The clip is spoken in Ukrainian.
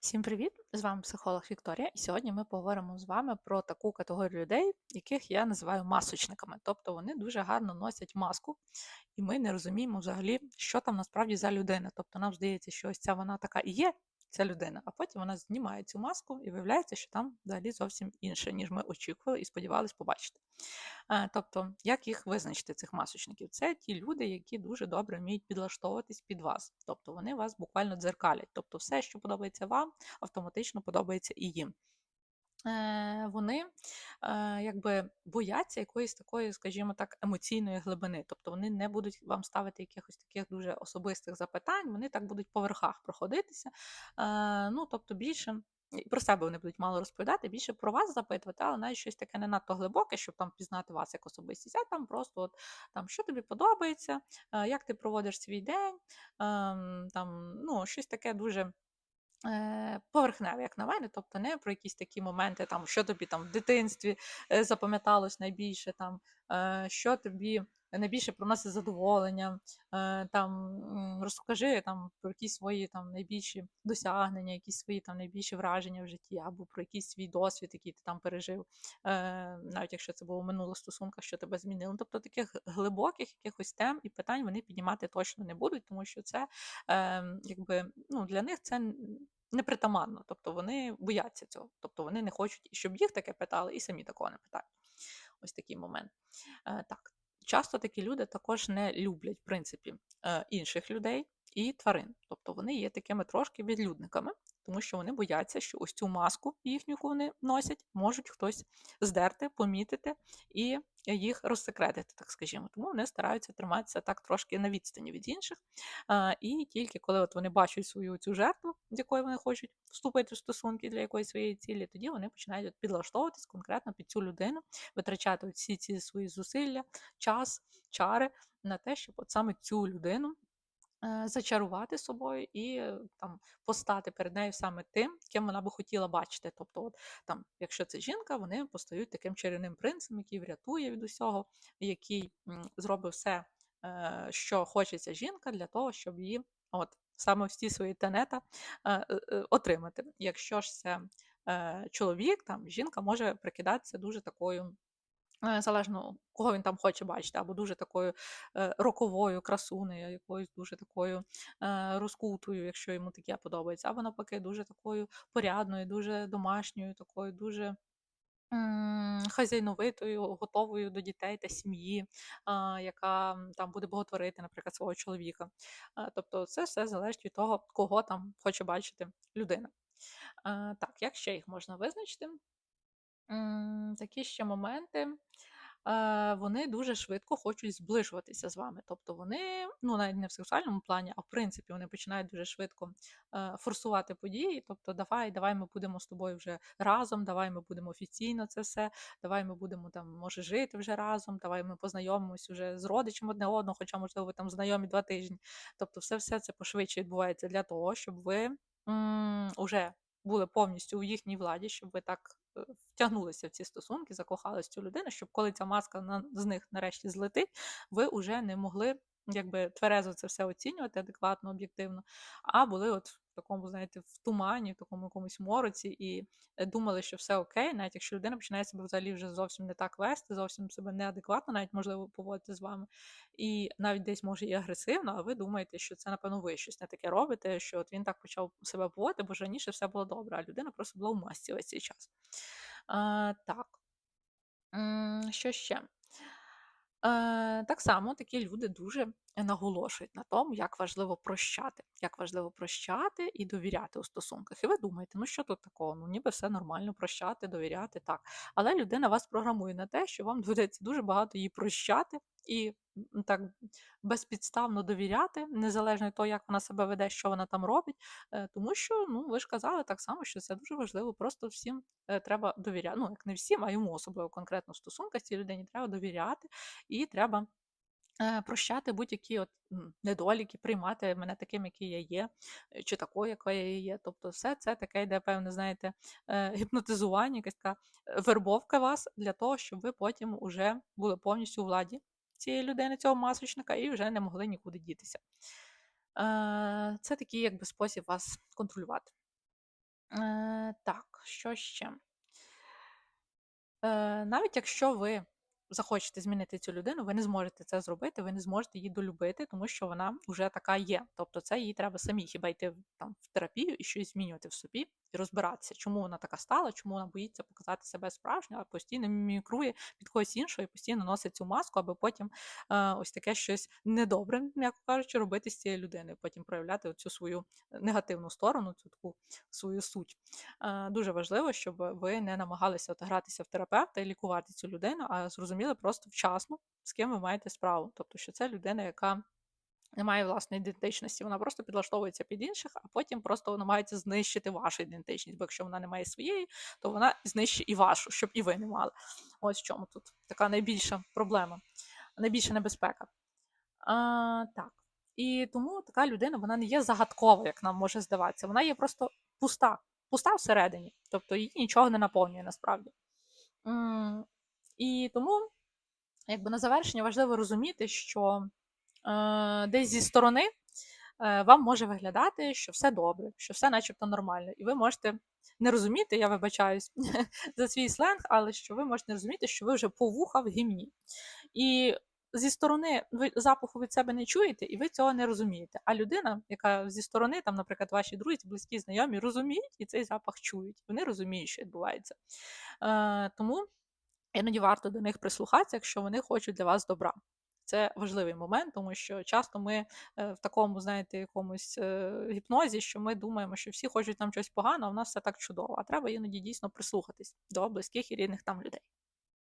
Всім привіт! З вами психолог Вікторія, і сьогодні ми поговоримо з вами про таку категорію людей, яких я називаю масочниками. Тобто вони дуже гарно носять маску, і ми не розуміємо взагалі, що там насправді за людина. Тобто нам здається, що ось ця вона така і є, ця людина, а потім вона знімає цю маску і виявляється, що там взагалі зовсім інше, ніж ми очікували і сподівалися побачити. Е, Тобто, як їх визначити, цих масочників? Це ті люди, які дуже добре вміють підлаштовуватись під вас. Тобто вони вас буквально дзеркалять. Тобто, все, що подобається вам, автоматично подобається і їм. Е, Вони е, якби бояться якоїсь такої, скажімо так, емоційної глибини. Тобто вони не будуть вам ставити якихось таких дуже особистих запитань, вони так будуть по верхах проходитися. Е, Ну, тобто, більше. І про себе вони будуть мало розповідати, більше про вас запитувати, але навіть щось таке не надто глибоке, щоб там пізнати вас як особистість, а там просто от, там, що тобі подобається, як ти проводиш свій день, ем, там, ну, щось таке дуже поверхневе, як на мене, тобто не про якісь такі моменти, там, що тобі там в дитинстві е, запам'яталось найбільше, там, е, що тобі найбільше приносить задоволення, там, розкажи там, про якісь свої там, найбільші досягнення, якісь свої там, найбільші враження в житті, або про якийсь свій досвід, який ти там пережив, навіть якщо це було в минулих стосунках, що тебе змінило. Тобто таких глибоких якихось тем і питань вони піднімати точно не будуть, тому що це ем, якби ну, для них це непритаманно, тобто вони бояться цього, тобто вони не хочуть, щоб їх таке питали, і самі такого не питають. Ось такий момент. Е, так, часто такі люди також не люблять, в принципі, е, інших людей і тварин. Тобто вони є такими трошки відлюдниками, тому що вони бояться, що ось цю маску їхню, яку вони носять, можуть хтось здерти, помітити і їх розсекретити, так скажімо. Тому вони стараються триматися так трошки на відстані від інших. І тільки коли от вони бачать свою цю жертву, з якою вони хочуть вступити в стосунки для якоїсь своєї цілі, тоді вони починають підлаштовуватись конкретно під цю людину, витрачати всі ці свої зусилля, час, чари на те, щоб от саме цю людину зачарувати собою і е, там постати перед нею саме тим, ким вона би хотіла бачити. Тобто, от, там, якщо це жінка, вони постають таким чарівним принцем, який врятує від усього, який зробить все, е, що хочеться жінка, для того, щоб її от, саме всі свої тенета отримати. Якщо ж це чоловік, там жінка може прикидатися дуже такою. Е, залежно, кого він там хоче бачити, або дуже такою е, роковою красунею, якоюсь дуже такою е, розкутою, якщо йому таке подобається, або навпаки, дуже такою порядною, дуже домашньою, такою дуже хазяйновитою, готовою до дітей та сім'ї, яка там буде боготворити, наприклад, свого чоловіка. Тобто, це все залежить від того, кого там хоче бачити людина. Так, як ще їх можна визначити? Такі ще моменти, е, вони дуже швидко хочуть зближуватися з вами. Тобто вони, ну навіть не в сексуальному плані, а в принципі вони починають дуже швидко е, форсувати події. Тобто, давай, давай ми будемо з тобою вже разом, давай ми будемо офіційно це все, давай ми будемо там, може, жити вже разом, давай ми познайомимось вже з родичем одне одного, хоча, можливо, ви там знайомі два тижні. Тобто, все це пошвидше відбувається для того, щоб ви уже були повністю у їхній владі, щоб ви так е, втягнулися в ці стосунки, закохалися цю людину, щоб коли ця маска на, з них нарешті злетить, ви вже не могли якби тверезо це все оцінювати адекватно, об'єктивно, а були от такому, знаєте, в тумані, в такому якомусь мороці, і е, думали, що все окей, навіть якщо людина починає себе взагалі вже зовсім не так вести, зовсім себе неадекватно, навіть можливо поводити з вами, і навіть десь може і агресивно, а ви думаєте, що це, напевно, ви щось не таке робите, що от він так почав себе поводити, бо ж раніше все було добре, а людина просто була в масці весь цей час. А, Так. Що ще? Е, Так само такі люди дуже наголошують на тому, як важливо прощати, як важливо прощати і довіряти у стосунках. І ви думаєте, ну що тут такого? Ну ніби все нормально, прощати, довіряти, так. Але людина вас програмує на те, що вам доведеться дуже багато її прощати і так безпідставно довіряти, незалежно від того, як вона себе веде, що вона там робить. Е, тому що, ну ви ж казали так само, що це дуже важливо. Просто всім е, треба довіряти. Ну, як не всім, а йому особливо конкретно в стосунках цій людині треба довіряти і треба. Е, прощати будь-які от недоліки, приймати мене таким, який я є, чи такою, якою я є. Тобто, все це таке йде, певне, знаєте, гіпнотизування, якась така вербовка вас для того, щоб ви потім уже були повністю у владі цієї людини, цього масочника, і вже не могли нікуди дітися. Е, це такий якби спосіб вас контролювати. Е, так, що ще? Е, навіть якщо ви захочете змінити цю людину, ви не зможете це зробити, ви не зможете її долюбити, тому що вона вже така є. Тобто це їй треба самі хіба йти там в терапію і щось змінювати в собі і розбиратися, чому вона така стала, чому вона боїться показати себе справжньою, а постійно мімікрує під когось іншого і постійно носить цю маску, аби потім е, ось таке щось недобре, м'яко кажучи, робити з цією людиною, потім проявляти цю свою негативну сторону, цю таку свою суть. Е, дуже важливо, щоб ви не намагалися гратися в терапевта і лікувати цю людину, а зрозуміли просто вчасно, з ким ви маєте справу. Тобто, що це людина, яка не має власної ідентичності, вона просто підлаштовується під інших, а потім просто намагається знищити вашу ідентичність. Бо якщо вона не має своєї, то вона знищить і вашу, щоб і ви не мали. Ось в чому тут така найбільша проблема, найбільша небезпека. А, Так. І тому така людина вона не є загадкова, як нам може здаватися. Вона є просто пуста, пуста всередині, тобто її нічого не наповнює насправді. І тому, якби на завершення, важливо розуміти, що десь зі сторони е, вам може виглядати, що все добре, що все начебто нормально. І ви можете не розуміти, я вибачаюсь за свій сленг, але що ви можете не розуміти, що ви вже по вуха в гімні. І зі сторони ви запаху від себе не чуєте, і ви цього не розумієте. А людина, яка зі сторони, там, наприклад, ваші друзі, близькі, знайомі, розуміють і цей запах чують. Вони розуміють, що відбувається. Е, Тому іноді варто до них прислухатися, якщо вони хочуть для вас добра. Це важливий момент, тому що часто ми е, в такому, знаєте, якомусь е, гіпнозі, що ми думаємо, що всі хочуть нам щось погано, а в нас все так чудово. А треба іноді дійсно прислухатись до близьких і рідних там людей.